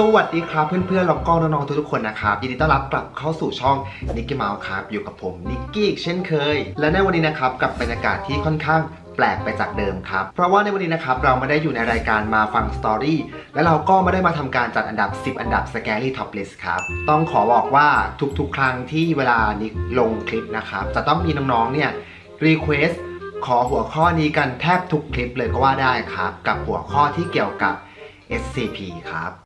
สวัสดีครับเพื่อนๆแล้วก็น้องๆทุกๆคนนะครับยินดีต้อนรับกลับเข้าสู่ช่องนิกกี้เมาส์ครับอยู่กับผมนิกกี้เช่นเคย และในวันนี้นะครับกับบรรยากาศที่ค่อนข้างแปลกไปจากเดิมครับ เพราะว่าในวันนี้นะครับเราไม่ได้อยู่ในรายการมาฟังสตอรี่และเราก็ไม่ได้มาทำการจัดอันดับ 10 อันดับ Scary Top List ครับ ต้องขอบอกว่าทุกๆ ครั้งที่เวลานิกลงคลิปนะครับจะต้องมีน้องๆเนี่ยรีเควสขอหัวข้อนี้กันแทบทุกคลิปเลยก็ว่าได้ครับ กับหัวข้อที่เกี่ยวกับ SCP ครับ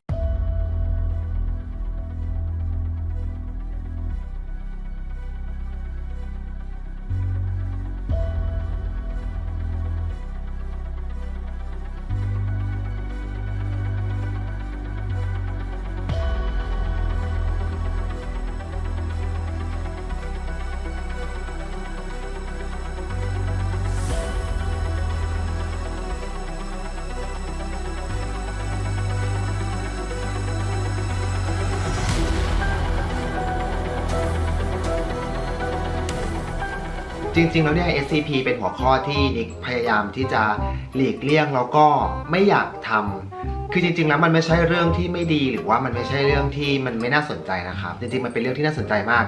ริงๆ แล้วเนี่ย SCP เป็นหัวข้อที่นิกพยายามที่จะหลีกเลี่ยงแล้วก็ไม่อยากทำคือจริงๆ แล้วมันไม่ใช่เรื่องที่ไม่ดีหรือว่ามันไม่ใช่เรื่องที่มันไม่น่าสนใจนะครับ จริงๆ มันเป็นเรื่องที่น่าสนใจมาก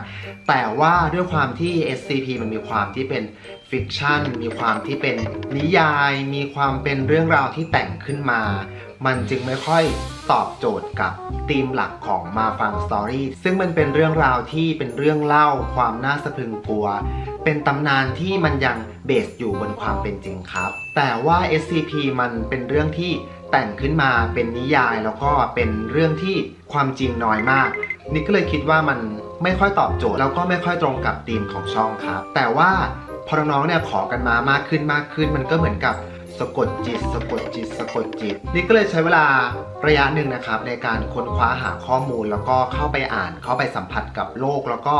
แต่ว่าด้วยความที่ SCP มันมีความที่เป็นฟิกชันมีความที่เป็นนิยาย มีความเป็นเรื่องราวที่แต่งขึ้นมา มันจึงไม่ค่อยตอบโจทย์กับธีมหลักของมาฟังสตอรี่ซึ่งมันเป็นเรื่องราวที่เป็นเรื่องเล่าความน่าสะพรึงกลัว เป็นตำนานที่มันยังเบสอยู่บนความเป็นจริงครับ แต่ว่า SCP มันเป็นเรื่องที่แต่งขึ้นมาเป็นนิยายแล้วก็เป็นเรื่องที่ความจริงน้อยมากนี่ก็เลยคิดว่ามันไม่ค่อยตอบโจทย์แล้วก็ไม่ค่อยตรงกับธีมของช่องครับ แต่ว่าพอน้องๆเนี่ยขอกันมามากขึ้นมากขึ้น มันก็เหมือนกับะกดจิต สะกดจิต สะกดจิต นี่ก็เลยใช้เวลาระยะหนึ่งนะครับ ในการค้นคว้าหาข้อมูล แล้วก็เข้าไปอ่าน เข้าไปสัมผัสกับโลก แล้วก็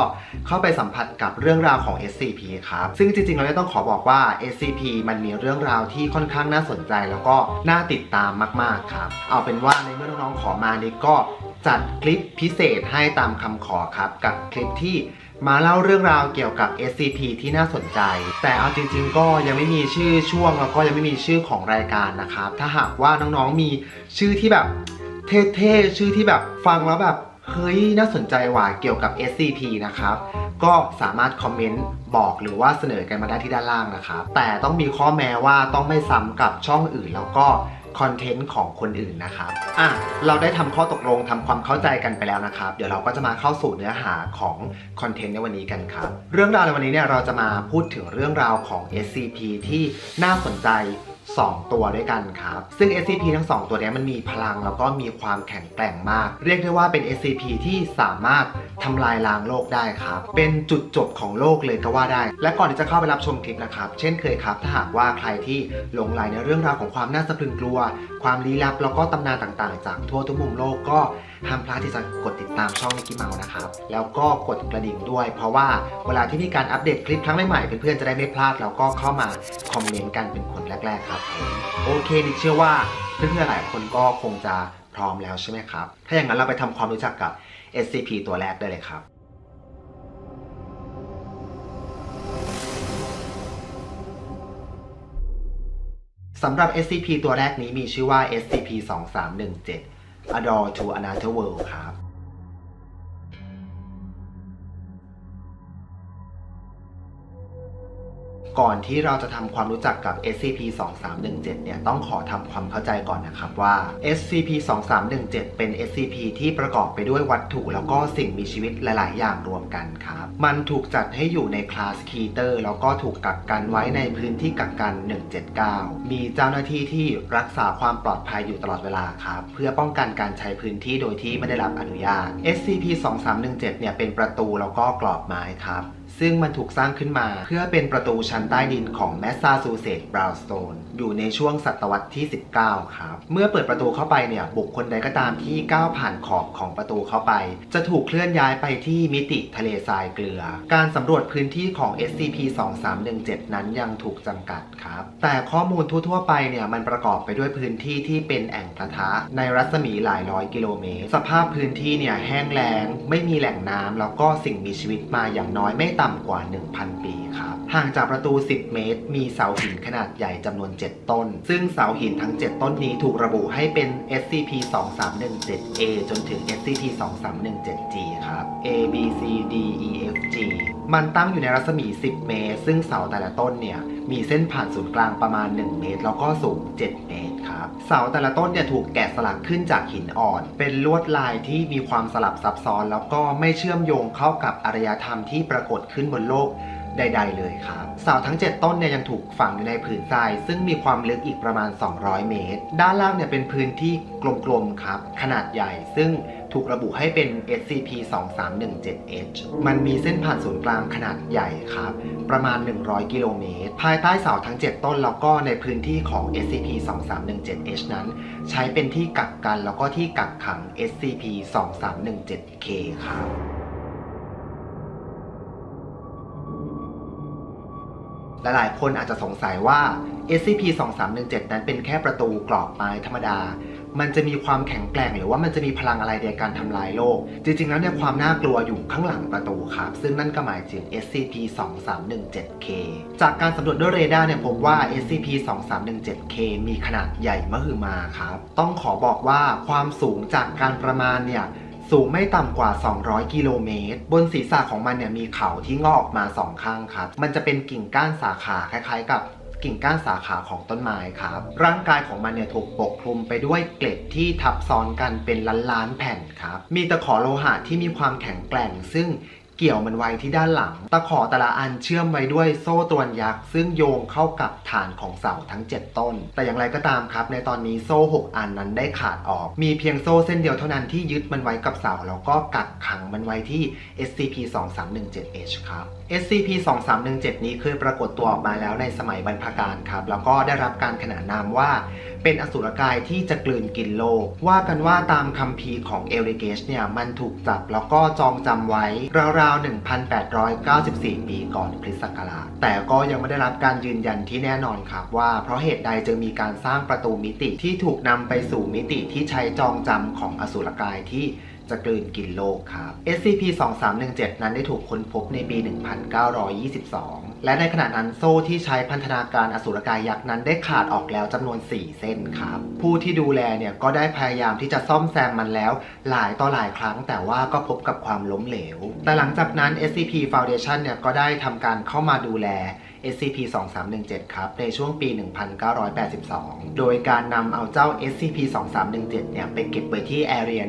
เข้าไปสัมผัสกับเรื่องราวของ SCP ครับ ซึ่งจริงๆเราต้องขอบอกว่า SCP มันมีเรื่องราวที่ค่อนข้างน่าสนใจ แล้วก็น่าติดตามมากๆครับ เอาเป็นว่าในเมื่อน้องๆขอมานี่ก็จัดคลิปพิเศษให้ตามคำขอครับ กับคลิปที่ มาเล่าเรื่องราวเกี่ยวกับ SCP ที่น่าสนใจ แต่เอาจริง ๆ ก็ยังไม่มีชื่อช่วงแล้วก็ยังไม่มีชื่อของรายการนะครับ ถ้าหากว่าน้องๆมีชื่อที่แบบเท่ๆชื่อที่แบบฟังแล้วแบบ เฮ้ยน่าสนใจว่ะเกี่ยวกับ SCP นะครับก็สามารถคอมเมนต์บอกหรือว่าเสนอกันมาได้ที่ด้านล่างนะครับ แต่ต้องมีข้อแม้ว่าต้องไม่ซ้ำกับช่องอื่นแล้วก็คอนเทนต์ของคนอื่นนะครับ อะ เราได้ทำข้อตกลงทำความเข้าใจกันไปแล้วนะครับ เดี๋ยวเราก็จะมาเข้าสู่เนื้อหาของคอนเทนต์ในวันนี้กันครับ เรื่องราวในวันนี้เนี่ยเราจะมาพูดถึงเรื่องราวของ SCP ที่น่าสนใจ 2 ตัวด้วยกันครับ ซึ่ง SCP ทั้ง 2 ตัวนี้มันมีพลังแล้วก็มีความแข็งแกร่งมาก เรียกได้ว่าเป็น SCP ที่สามารถทำลายล้างโลกได้ครับ เป็นจุดจบของโลกเลยก็ว่าได้ และก่อนที่จะเข้าไปรับชมคลิปนะครับ เช่นเคยครับ ถ้าหากว่าใครที่หลงไหลในเรื่องราวของความน่าสะพรึงกลัว ความลี้ลับแล้วก็ตำนานต่างๆ จากทั่วทุกมุมโลกก็ ห้ามพลาดที่จะกดติดตามช่องนิกกี้เมาส์นะครับ แล้วก็กดกระดิ่งด้วย เพราะว่าเวลาที่มีการอัปเดตคลิปครั้งใหม่ๆเพื่อนๆจะได้ไม่พลาด แล้วก็เข้ามาคอมเมนต์กันเป็นคนแรก ๆ ครับโอเคนิกเชื่อว่าเพื่อนๆหลายคนก็คงจะพร้อมแล้วใช่ไหมครับ ถ้าอย่างนั้นเราไปทำความรู้จักกับ SCP ตัวแรกได้เลยครับสำหรับ SCP ตัวแรกนี้มีชื่อว่า SCP-2317 Adore to Another World ครับ ก่อนที่เราจะทำความรู้จักกับ SCP-2317 เนี่ยต้องขอทำความเข้าใจก่อนนะครับว่า SCP-2317 เป็น SCP ที่ประกอบไปด้วยวัตถุแล้วก็สิ่งมีชีวิตหลาย ๆ อย่างรวมกันครับ มันถูกจัดให้อยู่ในคลาสคีเตอร์แล้วก็ถูกกักกันไว้ในพื้นที่กักกัน 179 มีเจ้าหน้าที่ที่รักษาความปลอดภัยอยู่ตลอดเวลาครับ เพื่อป้องกันการใช้พื้นที่โดยที่ไม่ได้รับอนุญาต SCP-2317 เนี่ยเป็นประตูแล้วก็กรอบไม้ครับ ซึ่งมันถูกสร้างขึ้นมา เพื่อเป็นประตูชั้นใต้ดินของแมสซาชูเซตส์บราวน์สโตนอยู่ในช่วงศตวรรษที่ 19 ครับ เมื่อเปิดประตูเข้าไปเนี่ยบุคคลใดก็ตามที่ก้าวผ่านขอบของประตูเข้าไป จะถูกเคลื่อนย้ายไปที่มิติทะเลทรายเกลือ การสำรวจพื้นที่ของ SCP-2317 นั้นยังถูกจำกัดครับ แต่ข้อมูลทั่วๆไปเนี่ยมันประกอบไปด้วยพื้นที่ที่เป็นแอ่งกระทะ ในรัศมีหลายร้อยกิโลเมตร สภาพพื้นที่เนี่ยแห้งแล้ง ไม่มีแหล่งน้ำแล้วก็สิ่งมีชีวิตมาอย่างน้อยไม่ต่ำต่ำกว่า 1,000 ปีครับห่างจากประตู 10 เมตร มีเสาหินขนาดใหญ่จำนวน 7 ต้น ซึ่งเสาหินทั้ง 7 ต้นนี้ถูกระบุให้เป็น SCP-2317A จนถึง SCP-2317G ครับ A B C D E F G มันตั้งอยู่ในรัศมี 10 เมตร ซึ่งเสาแต่ละต้นเนี่ย มีเส้นผ่านศูนย์กลางประมาณ 1 เมตร แล้วก็สูง 7 เมตรครับเสาแต่ละต้นเนี่ยถูกแกะสลักขึ้นจากหินอ่อน เป็นลวดลายที่มีความสลับซับซ้อน แล้วก็ไม่เชื่อมโยงเข้ากับอารยธรรมที่ปรากฏขึ้นบนโลกใด ๆ เลยครับเสาทั้ง 7 ต้นเนี่ยยังถูกฝังอยู่ในผืนทราย ซึ่งมีความลึกอีกประมาณ 200 เมตร ด้านล่างเนี่ยเป็นพื้นที่กลมๆครับ ขนาดใหญ่ซึ่ง ถูกระบุให้เป็น SCP-2317H มันมีเส้นผ่านศูนย์กลางขนาดใหญ่ครับ ประมาณ 100 กิโลเมตร ภายใต้เสาทั้ง 7 ต้นแล้วก็ในพื้นที่ของ SCP-2317H นั้น ใช้เป็นที่กักกันแล้วก็ที่กักขัง SCP-2317K ครับหลายๆ คนอาจจะสงสัยว่า SCP-2317 นั้นเป็นแค่ประตูกรอบไม้ธรรมดา มันจะมีความแข็งแกร่งหรือว่ามันจะมีพลังอะไรในการทำลายโลก จริงๆ แล้วเนี่ยความน่ากลัวอยู่ข้างหลังประตูครับ ซึ่งนั่นก็หมายถึง SCP-2317K จากการสำรวจด้วยเรดาร์เนี่ยพบว่า SCP-2317K มีขนาดใหญ่มหึมาครับ ต้องขอบอกว่าความสูงจากการประมาณเนี่ยสูงไม่ต่ำกว่า 200 กิโลเมตร บนศีรษะของมันเนี่ยมีเขาที่งอกออกมาสองข้างครับ มันจะเป็นกิ่งก้านสาขาคล้ายๆกับ กิ่งก้านสาขาของต้นไม้ครับ ร่างกายของมันเนี่ยถูกปกคลุมไปด้วยเกล็ดที่ทับซ้อนกันเป็นล้านๆแผ่นครับ มีตะขอโลหะที่มีความแข็งแกร่ง ซึ่งเกี่ยวมันไว้ที่ด้านหลัง ตะขอแต่ละอันเชื่อมไว้ด้วยโซ่ตรวนยักษ์ ซึ่งโยงเข้ากับฐานของเสาทั้ง 7 ต้น แต่อย่างไรก็ตามครับ ในตอนนี้โซ่ 6 อันนั้นได้ขาดออก มีเพียงโซ่เส้นเดียวเท่านั้นที่ยึดมันไว้กับเสาแล้วก็กักขังมันไว้ที่ SCP-2317H ครับ SCP-2317 นี้เคยปรากฏตัวออกมาแล้วในสมัยบรรพกาลครับ แล้วก็ได้รับการขนานนามว่า เป็นอสุรกายที่จะกลืนกินโลก ว่ากันว่าตามคัมภีร์ของเอริเกชเนี่ยมันถูกจับแล้วก็จองจำไว้ราวๆ 1,894 ปีก่อนคริสต์ศักราชแต่ก็ยังไม่ได้รับการยืนยันที่แน่นอนครับว่าเพราะเหตุใดจึงมีการสร้างประตูมิติที่ถูกนำไปสู่มิติที่ใช้จองจำของอสุรกายที่ จะกลืนกินโลกครับ SCP-2317 นั้นได้ถูกค้นพบในปี 1922 และในขณะนั้นโซ่ที่ใช้พันธนาการอสุรกายยักษ์นั้นได้ขาดออกแล้วจำนวน 4 เส้นครับ ผู้ที่ดูแลเนี่ยก็ได้พยายามที่จะซ่อมแซมมันแล้ว หลายต่อหลายครั้ง แต่ว่าก็พบกับความล้มเหลว แต่หลังจากนั้น SCP Foundation เนี่ยก็ได้ทำการเข้ามาดูแล SCP-2317 ครับในช่วงปี 1982 โดยการนำเอาเจ้า SCP-2317 เนี่ยไปเก็บไว้ที่ Area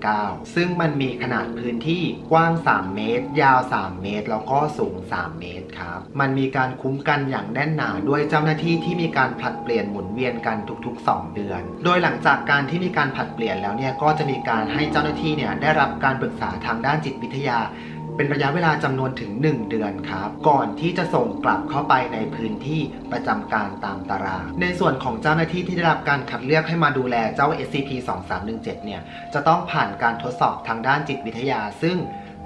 179 ซึ่งมันมีขนาดพื้นที่กว้าง 3 เมตร ยาว 3 เมตร แล้วก็สูง 3 เมตรครับ มันมีการคุ้มกันอย่างแน่นหนาด้วยเจ้าหน้าที่ที่มีการผลัดเปลี่ยนหมุนเวียนกันทุกๆ 2 เดือน โดยหลังจากการที่มีการผลัดเปลี่ยนแล้วเนี่ยก็จะมีการให้เจ้าหน้าที่เนี่ยได้รับการปรึกษาทางด้านจิตวิทยา เป็นระยะเวลาจำนวนถึง 1 เดือนครับ ก่อนที่จะส่งกลับเข้าไปในพื้นที่ประจำการตามตาราง ในส่วนของเจ้าหน้าที่ที่ได้รับการคัดเลือกให้มาดูแลเจ้า SCP-2317 เนี่ย จะต้องผ่านการทดสอบทางด้านจิตวิทยา ซึ่ง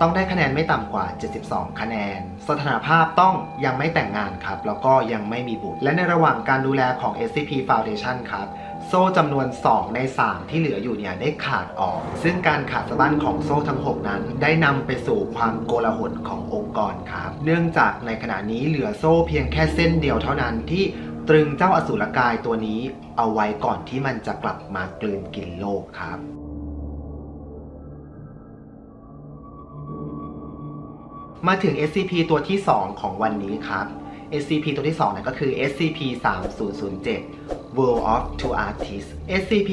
ต้องได้คะแนนไม่ต่ำกว่า 72 คะแนน สถานภาพต้องยังไม่แต่งงานครับ แล้วก็ยังไม่มีบุตร และในระหว่างการดูแลของ SCP Foundation ครับ โซ่จำนวน 2 ใน 3 ที่เหลืออยู่เนี่ยได้ขาดออก ซึ่งการขาดสะบั้นของโซ่ทั้ง 6 นั้น ได้นำไปสู่ความโกลาหลขององค์กรครับ เนื่องจากในขณะนี้เหลือโซ่เพียงแค่เส้นเดียวเท่านั้นที่ตรึงเจ้าอสูรกายตัวนี้เอาไว้ก่อนที่มันจะกลับมากลืนกินโลกครับมาถึง SCP ตัวที่ 2 ของวันนี้ครับ SCP ตัวที่2เนี่ยก็คือ SCP 3007 World of Two Artists SCP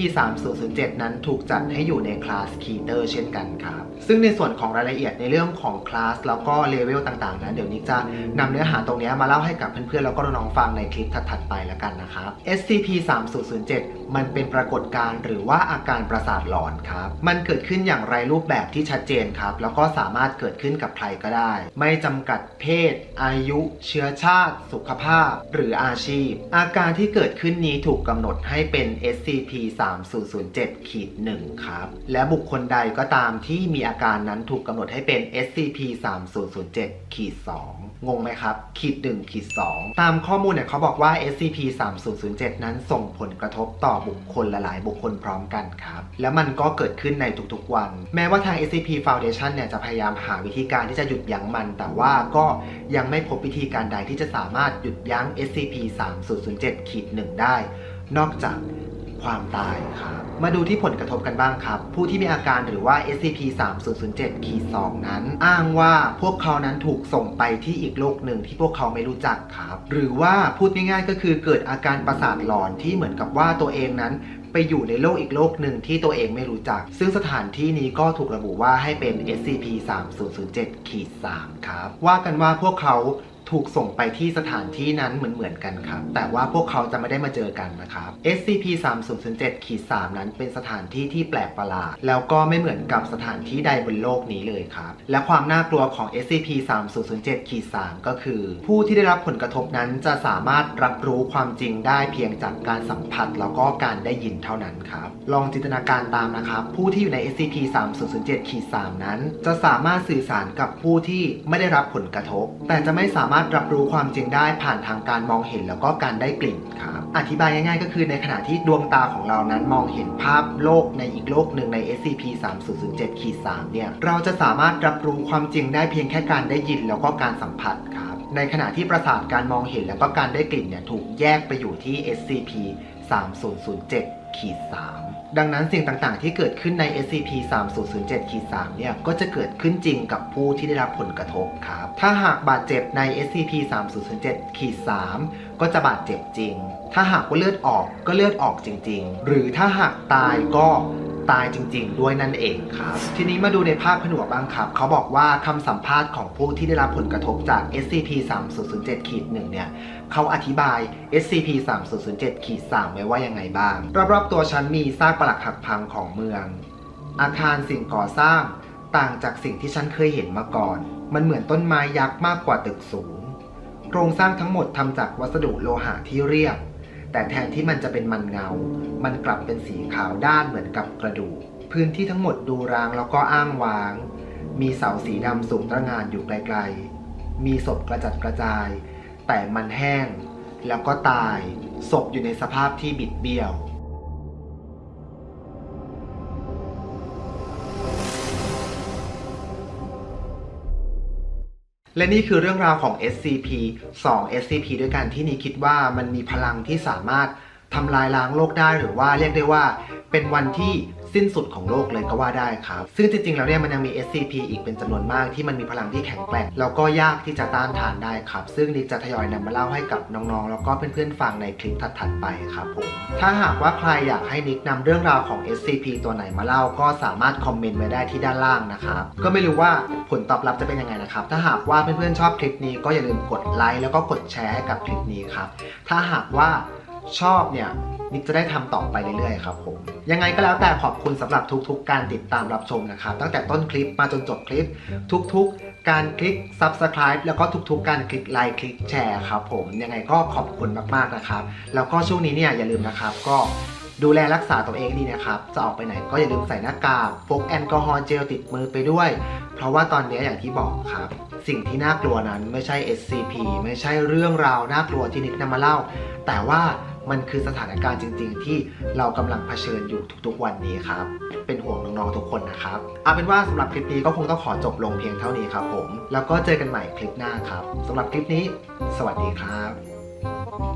3007นั้นถูกจัดให้อยู่ในคลาส Keter เช่นกันครับ ซึ่งในส่วนของรายละเอียดในเรื่องของคลาสแล้วก็เลเวลต่างๆนั้นเดี๋ยวนี้จะนำเนื้อหาตรงนี้มาเล่าให้กับเพื่อนๆ แล้วก็น้องๆฟังในคลิปถัดๆไปแล้วกันนะครับ SCP 3007มันเป็นปรากฏการณ์หรือว่าอาการประสาทหลอนครับ มันเกิดขึ้นอย่างไรรูปแบบที่ชัดเจนครับ แล้วก็สามารถเกิดขึ้นกับใครก็ได้ ไม่จำกัดเพศ อายุ เชื้อชาติ สุขภาพ หรืออาชีพ อาการที่เกิดขึ้นนี้ถูกกำหนดให้เป็น SCP 3007ขีด1ครับ และบุคคลใดก็ตามที่มีอาการนั้นถูกกำหนดให้เป็น SCP 3007ขีด2งงไหมครับ ขีด1ขีด2ตามข้อมูลเนี่ยเขาบอกว่า SCP 3007นั้นส่งผลกระทบต่อบุคคลหลายๆบุคคลพร้อมกันครับ แล้วมันก็เกิดขึ้นในทุกๆวัน แม้ว่าทาง SCP Foundation เนี่ยจะพยายามหาวิธีการที่จะหยุดยั้งมัน แต่ว่าก็ยังไม่พบวิธีการใดที่จะสามารถหยุดยั้ง SCP 3007ขีด1ได้นอกจากความตายครับ มาดูที่ผลกระทบกันบ้างครับ ผู้ที่มีอาการหรือว่า SCP 3007ขีด2นั้น อ้างว่าพวกเขานั้นถูกส่งไปที่อีกโลกหนึ่งที่พวกเขาไม่รู้จักครับ หรือว่าพูดง่ายๆก็คือเกิดอาการประสาทหลอนที่เหมือนกับว่าตัวเองนั้นไปอยู่ในโลกอีกโลกหนึ่งที่ตัวเองไม่รู้จัก ซึ่งสถานที่นี้ก็ถูกระบุว่าให้เป็น SCP 3007ขีด3ครับ ว่ากันว่าพวกเขา ถูกส่งไปที่สถานที่นั้นเหมือนเหมือนๆกันครับ แต่ว่าพวกเขาจะไม่ได้มาเจอกันนะครับ SCP 3007ขีด3นั้นเป็นสถานที่ที่แปลกประหลาด แล้วก็ไม่เหมือนกับสถานที่ใดบนโลกนี้เลยครับ และความน่ากลัวของ SCP 3007ขีด3ก็คือ ผู้ที่ได้รับผลกระทบนั้นจะสามารถรับรู้ความจริงได้เพียงจากการสัมผัสแล้วก็การได้ยินเท่านั้นครับ ลองจินตนาการตามนะครับ ผู้ที่อยู่ใน SCP 3007ขีด3นั้น จะสามารถสื่อสารกับผู้ที่ไม่ได้รับผลกระทบ แต่จะไม่สามารถรับรู้ความจริงได้ผ่านทางการมองเห็นแล้วก็การได้กลิ่นครับ อธิบายง่ายๆ ก็คือในขณะที่ดวงตาของเรานั้นมองเห็นภาพโลกในอีกโลกหนึ่งใน SCP 3007ขีด3เนี่ย เราจะสามารถรับรู้ความจริงได้เพียงแค่การได้ยินแล้วก็การสัมผัสครับ ในขณะที่ประสาทการมองเห็นแล้วก็การได้กลิ่นเนี่ยถูกแยกไปอยู่ที่ SCP 3007ขีด3 ดังนั้นสิ่งต่างๆ ที่เกิดขึ้นใน SCP 3007ขีด3เนี่ย ก็จะเกิดขึ้นจริงกับผู้ที่ได้รับผลกระทบครับ ถ้าหากบาดเจ็บใน SCP 3007ขีด3ก็จะบาดเจ็บจริง ถ้าหากว่าเลือดออกก็เลือดออกจริง ๆ หรือถ้าหากตายก็ ตายจริง ๆ ด้วยนั่นเองครับ ทีนี้มาดูในภาพผนวกบ้างครับ เขาบอกว่าคำสัมภาษณ์ของผู้ที่ได้รับผลกระทบจาก SCP 3007ขีด1เนี่ย เขาอธิบาย SCP 3007ขีด3ไว้ว่ายังไงบ้าง รอบๆตัวฉันมีซากปรักหักพังของเมือง อาคารสิ่งก่อสร้างต่างจากสิ่งที่ฉันเคยเห็นมาก่อน มันเหมือนต้นไม้ยักษ์มากกว่าตึกสูง โครงสร้างทั้งหมดทำจากวัสดุโลหะที่เรียบ แต่แทนที่มันจะเป็นมันเงา มันกลับเป็นสีขาวด้านเหมือนกับกระดูก พื้นที่ทั้งหมดดูร้างแล้วก็อ้างว้าง มีเสาสีดำสูงตระหงานอยู่ไกลๆ มีศพกระจัดกระจาย แต่มันแห้ง แล้วก็ตาย ศพอยู่ในสภาพที่บิดเบี้ยว และนี่คือเรื่องราวของ SCP 2 SCP ด้วยกันที่นี่คิดว่ามันมีพลังที่สามารถทำลายล้างโลกได้หรือว่าเรียกได้ว่า เป็นวันที่ สิ้นสุดของโลกเลยก็ว่าได้ครับ ซึ่งจริงๆ แล้วเนี่ยมันยังมี SCP อีกเป็นจำนวนมากที่มันมีพลังที่แข็งแกร่ง แล้วก็ยากที่จะต้านทานได้ครับ ซึ่งนิกจะทยอยนำมาเล่าให้กับน้องๆ แล้วก็เพื่อนๆ ฟังในคลิปถัดๆไปครับผม ถ้าหากว่าใครอยากให้นิกนำเรื่องราวของ SCP ตัวไหนมาเล่าก็สามารถคอมเมนต์ไว้ได้ที่ด้านล่างนะครับ ก็ไม่รู้ว่าผลตอบรับจะเป็นยังไงนะครับ ถ้าหากว่าเพื่อนๆ ชอบคลิปนี้ก็อย่าลืมกดไลค์แล้วก็กดแชร์ให้กับคลิปนี้ครับ ถ้าหากว่าชอบเนี่ย นิกจะได้ทำต่อไปเรื่อยๆครับผมยังไงก็แล้วแต่ขอบคุณสำหรับทุกๆ การติดตามรับชมนะครับ ตั้งแต่ต้นคลิปมาจนจบคลิป ทุกๆ การคลิก Subscribe แล้วก็ทุกๆ การคลิกไลค์คลิกแชร์ครับผมยังไงก็ขอบคุณมากๆนะครับ แล้วก็ช่วงนี้เนี่ยอย่าลืมนะครับก็ดูแลรักษาตัวเองดีนะครับ จะออกไปไหนก็อย่าลืมใส่หน้ากากพกแอลกอฮอล์เจลติดมือไปด้วย เพราะว่าตอนนี้อย่างที่บอกครับ สิ่งที่น่ากลัวนั้นไม่ใช่ SCP ไม่ใช่เรื่องราวน่ากลัวที่นิกนำมาเล่า แต่ว่า มันคือสถานการณ์จริง ๆ ที่เรากำลังเผชิญอยู่ทุกๆวันนี้ครับ เป็นห่วงน้องๆทุกคนนะครับเอาเป็นว่าสำหรับคลิปนี้ก็คงต้องขอจบลงเพียงเท่านี้ครับผม แล้วก็เจอกันใหม่คลิปหน้าครับสำหรับคลิปนี้ สวัสดีครับ